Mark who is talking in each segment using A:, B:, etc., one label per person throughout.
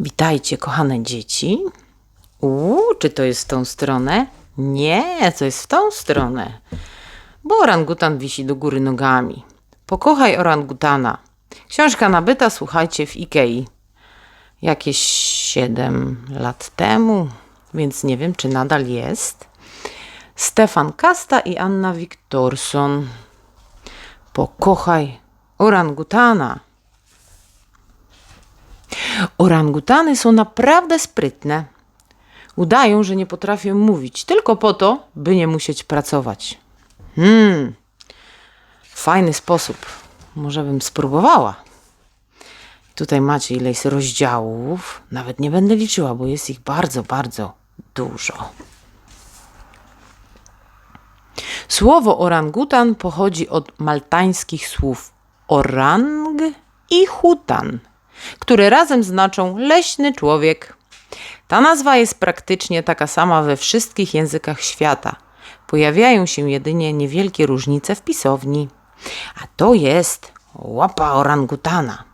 A: Witajcie, kochane dzieci. Uuu, czy to jest w tą stronę? Nie, to jest w tą stronę. Bo orangutan wisi do góry nogami. Pokochaj orangutana. Książka nabyta, słuchajcie, w Ikei. Jakieś 7 lat temu, więc nie wiem, czy nadal jest. Stefan Kasta i Anna Wiktorson. Pokochaj orangutana. Orangutany są naprawdę sprytne. Udają, że nie potrafią mówić, tylko po to, by nie musieć pracować. Hmm, fajny sposób. Może bym spróbowała. Tutaj macie ile jest rozdziałów. Nawet nie będę liczyła, bo jest ich bardzo, bardzo dużo. Słowo orangutan pochodzi od maltańskich słów orang i hutan, które razem znaczą leśny człowiek. Ta nazwa jest praktycznie taka sama we wszystkich językach świata. Pojawiają się jedynie niewielkie różnice w pisowni. A to jest łapa orangutana.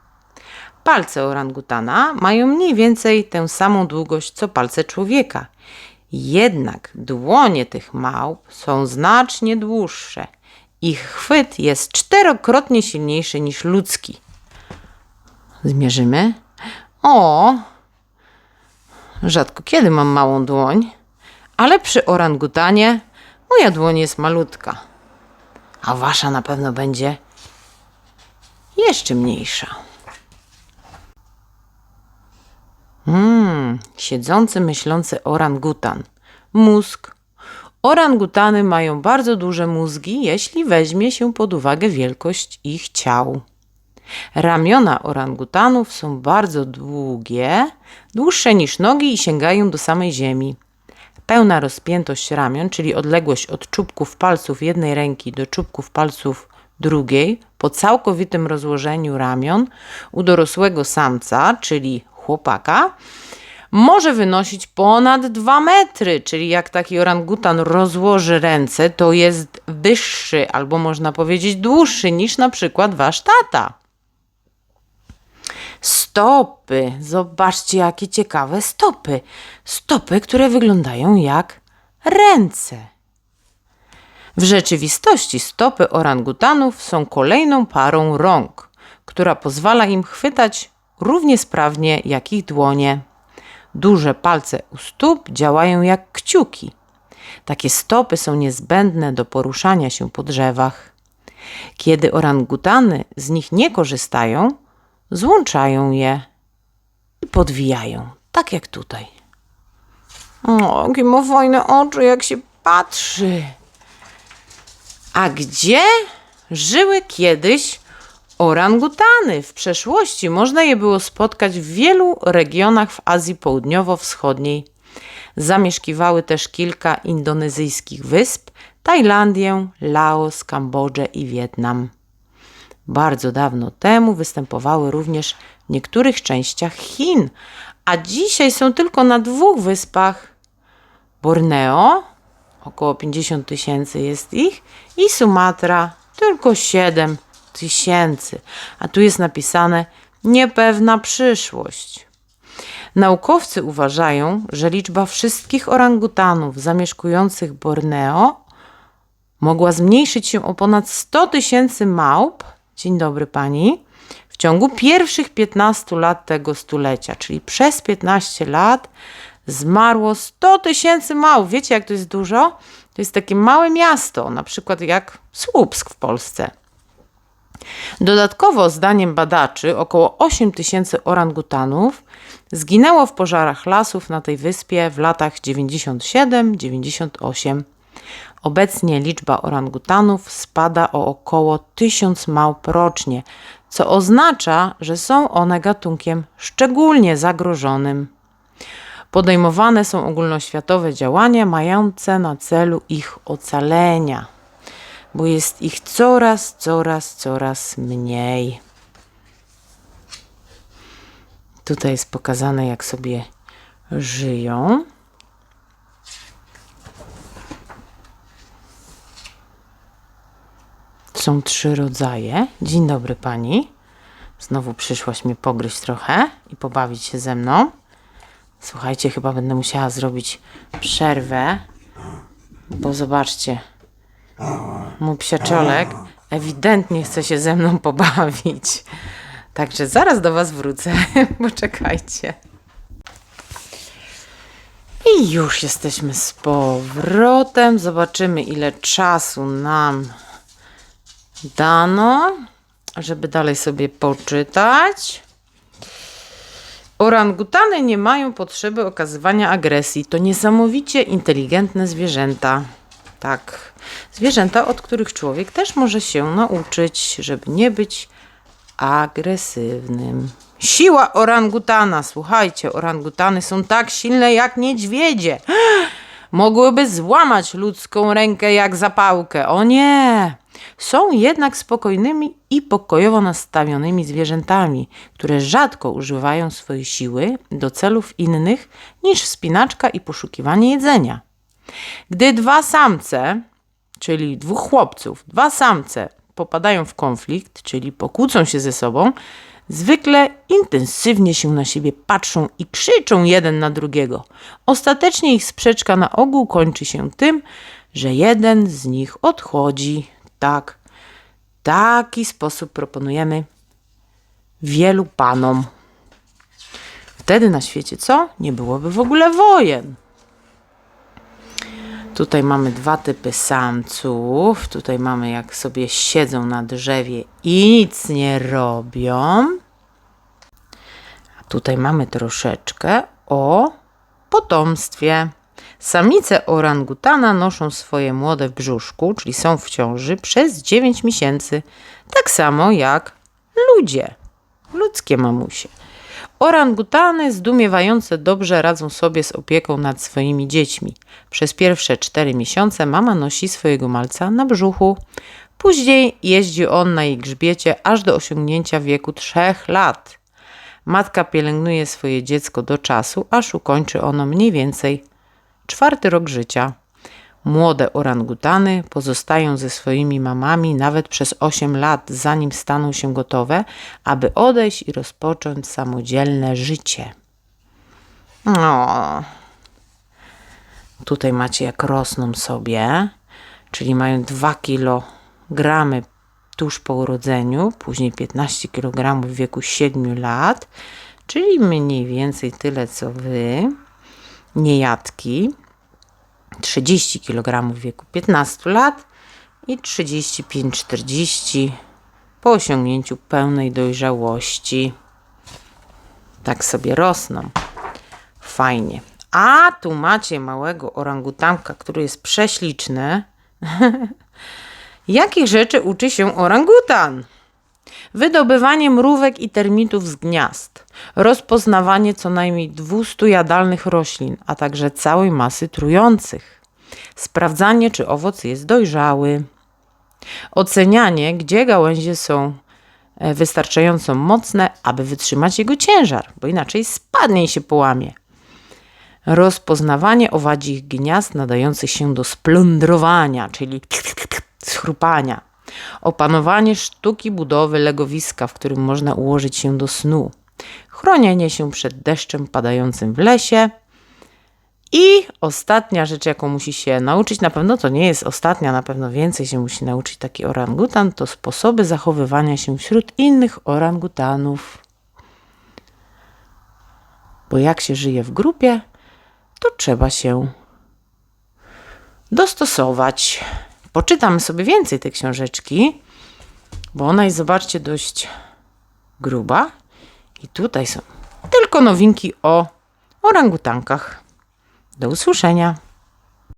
A: Palce orangutana mają mniej więcej tę samą długość co palce człowieka. Jednak dłonie tych małp są znacznie dłuższe. Ich chwyt jest czterokrotnie silniejszy niż ludzki. Zmierzymy. O! Rzadko kiedy mam małą dłoń, ale przy orangutanie moja dłoń jest malutka. A wasza na pewno będzie jeszcze mniejsza. Mmm, siedzący, myślący orangutan. Mózg. Orangutany mają bardzo duże mózgi, jeśli weźmie się pod uwagę wielkość ich ciał. Ramiona orangutanów są bardzo długie, dłuższe niż nogi i sięgają do samej ziemi. Pełna rozpiętość ramion, czyli odległość od czubków palców jednej ręki do czubków palców drugiej, po całkowitym rozłożeniu ramion u dorosłego samca, czyli chłopaka, może wynosić ponad 2 metry, czyli jak taki orangutan rozłoży ręce, to jest wyższy albo można powiedzieć dłuższy niż na przykład wasz tata. Stopy. Zobaczcie, jakie ciekawe stopy. Stopy, które wyglądają jak ręce. W rzeczywistości stopy orangutanów są kolejną parą rąk, która pozwala im chwytać równie sprawnie jak ich dłonie. Duże palce u stóp działają jak kciuki. Takie stopy są niezbędne do poruszania się po drzewach. Kiedy orangutany z nich nie korzystają, złączają je i podwijają, tak jak tutaj. O, jakie ma fajne oczy, jak się patrzy. A gdzie żyły kiedyś orangutany? W przeszłości można je było spotkać w wielu regionach w Azji Południowo-Wschodniej. Zamieszkiwały też kilka indonezyjskich wysp, Tajlandię, Laos, Kambodżę i Wietnam. Bardzo dawno temu występowały również w niektórych częściach Chin, a dzisiaj są tylko na dwóch wyspach: Borneo, około 50 tysięcy jest ich, i Sumatra, tylko 7 tysięcy. A tu jest napisane niepewna przyszłość. Naukowcy uważają, że liczba wszystkich orangutanów zamieszkujących Borneo mogła zmniejszyć się o ponad 100 tysięcy małp. Dzień dobry pani. W ciągu pierwszych 15 lat tego stulecia, czyli przez 15 lat, zmarło 100 tysięcy małp. Wiecie, jak to jest dużo? To jest takie małe miasto, na przykład jak Słupsk w Polsce. Dodatkowo, zdaniem badaczy, około 8 tysięcy orangutanów zginęło w pożarach lasów na tej wyspie w latach 97-98. Obecnie liczba orangutanów spada o około 1000 małp rocznie, co oznacza, że są one gatunkiem szczególnie zagrożonym. Podejmowane są ogólnoświatowe działania mające na celu ich ocalenia, bo jest ich coraz, coraz, coraz mniej. Tutaj jest pokazane, jak sobie żyją. Są trzy rodzaje. Dzień dobry pani. Znowu przyszłaś mnie pogryźć trochę i pobawić się ze mną. Słuchajcie, chyba będę musiała zrobić przerwę, bo zobaczcie, mój psiaczolek ewidentnie chce się ze mną pobawić. Także zaraz do Was wrócę. Poczekajcie. I już jesteśmy z powrotem. Zobaczymy, ile czasu nam dano, żeby dalej sobie poczytać. Orangutany nie mają potrzeby okazywania agresji. To niesamowicie inteligentne zwierzęta. Tak. Zwierzęta, od których człowiek też może się nauczyć, żeby nie być agresywnym. Siła orangutana. Słuchajcie, orangutany są tak silne jak niedźwiedzie. Mogłyby złamać ludzką rękę jak zapałkę. O nie! Są jednak spokojnymi i pokojowo nastawionymi zwierzętami, które rzadko używają swojej siły do celów innych niż wspinaczka i poszukiwanie jedzenia. Gdy dwa samce, czyli dwóch chłopców, dwa samce popadają w konflikt, czyli pokłócą się ze sobą, zwykle intensywnie się na siebie patrzą i krzyczą jeden na drugiego. Ostatecznie ich sprzeczka na ogół kończy się tym, że jeden z nich odchodzi. Tak, taki sposób proponujemy wielu panom. Wtedy na świecie co? Nie byłoby w ogóle wojen. Tutaj mamy dwa typy samców. Tutaj mamy jak sobie siedzą na drzewie i nic nie robią. A tutaj mamy troszeczkę o potomstwie. Samice orangutana noszą swoje młode w brzuszku, czyli są w ciąży przez 9 miesięcy. Tak samo jak ludzie, ludzkie mamusie. Orangutany zdumiewające dobrze radzą sobie z opieką nad swoimi dziećmi. Przez pierwsze cztery miesiące mama nosi swojego malca na brzuchu. Później jeździ on na jej grzbiecie aż do osiągnięcia wieku trzech lat. Matka pielęgnuje swoje dziecko do czasu, aż ukończy ono mniej więcej czwarty rok życia. Młode orangutany pozostają ze swoimi mamami nawet przez 8 lat, zanim staną się gotowe, aby odejść i rozpocząć samodzielne życie. O. Tutaj macie jak rosną sobie, czyli mają 2 kg tuż po urodzeniu, później 15 kg w wieku 7 lat, czyli mniej więcej tyle co wy, niejadki. 30 kg w wieku 15 lat i 35-40 po osiągnięciu pełnej dojrzałości. Tak sobie rosną. Fajnie. A tu macie małego orangutanka, który jest prześliczny. Jakich rzeczy uczy się orangutan? Wydobywanie mrówek i termitów z gniazd, rozpoznawanie co najmniej 200 jadalnych roślin, a także całej masy trujących, sprawdzanie czy owoc jest dojrzały, ocenianie gdzie gałęzie są e, wystarczająco mocne, aby wytrzymać jego ciężar, bo inaczej spadnie i się połamie. Rozpoznawanie owadzich gniazd nadających się do splądrowania, czyli schrupania opanowanie sztuki budowy legowiska, w którym można ułożyć się do snu, chronienie się przed deszczem padającym w lesie. I ostatnia rzecz, jaką musi się nauczyć, na pewno to nie jest ostatnia, na pewno więcej się musi nauczyć taki orangutan, to sposoby zachowywania się wśród innych orangutanów. Bo jak się żyje w grupie, to trzeba się dostosować poczytam sobie więcej tej książeczki, bo ona jest, zobaczcie, dość gruba. I tutaj są tylko nowinki o orangutankach. Do usłyszenia.